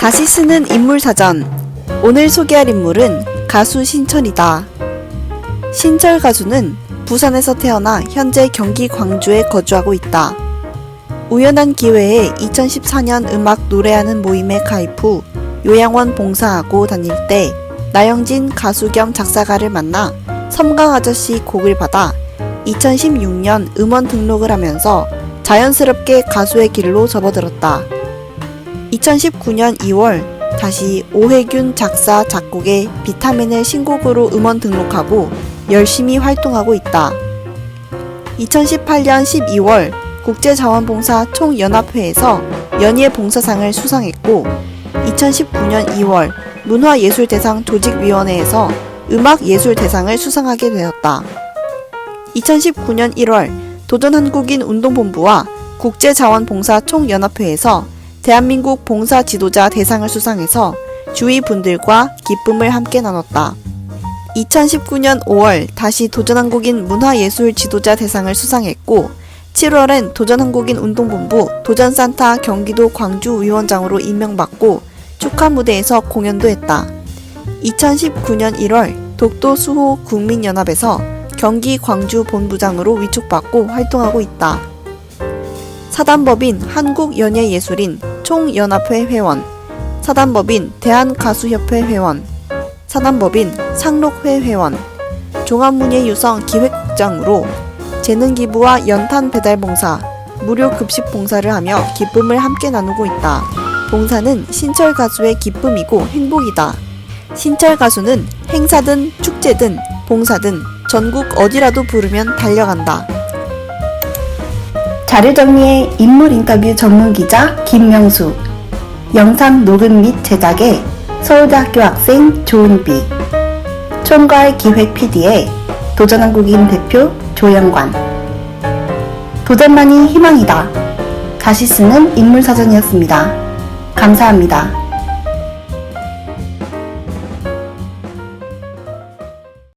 다시 쓰는 인물 사전. 오늘 소개할 인물은 가수 신철이다. 신철 가수는 부산에서 태어나 현재 경기 광주에 거주하고 있다. 우연한 기회에 2014년 음악 노래하는 모임에 가입 후 요양원 봉사하고 다닐 때 나영진 가수 겸 작사가를 만나 섬강 아저씨 곡을 받아 2016년 음원 등록을 하면서 자연스럽게 가수의 길로 접어들었다. 2019년 2월 다시 오혜균 작사 작곡의 비타민을 신곡으로 음원 등록하고 열심히 활동하고 있다. 2018년 12월 국제자원봉사 총연합회에서 연예 봉사상을 수상했고 2019년 2월 문화예술대상 조직위원회에서 음악예술대상을 수상하게 되었다. 2019년 1월 도전한국인 운동본부와 국제자원봉사 총연합회에서 대한민국 봉사 지도자 대상을 수상해서 주위 분들과 기쁨을 함께 나눴다. 2019년 5월 다시 도전한국인 문화예술 지도자 대상을 수상했고 7월엔 도전한국인 운동본부 도전산타 경기도 광주위원장으로 임명받고 축하 무대에서 공연도 했다. 2019년 1월 독도 수호 국민연합에서 경기 광주 본부장으로 위촉받고 활동하고 있다. 사단법인 한국연예예술인 총연합회 회원, 사단법인 대한가수협회 회원, 사단법인 상록회 회원, 종합문예유성 기획국장으로 재능 기부와 연탄 배달 봉사, 무료 급식 봉사를 하며 기쁨을 함께 나누고 있다. 봉사는 신철 가수의 기쁨이고 행복이다. 신철 가수는 행사든 축제든 봉사든 전국 어디라도 부르면 달려간다. 자료 정리의 인물 인터뷰 전문 기자 김명수, 영상 녹음 및 제작의 서울대학교 학생 조은비, 총괄 기획 PD의 도전한국인 대표 조영관. 도전만이 희망이다. 다시 쓰는 인물 사전이었습니다. 감사합니다.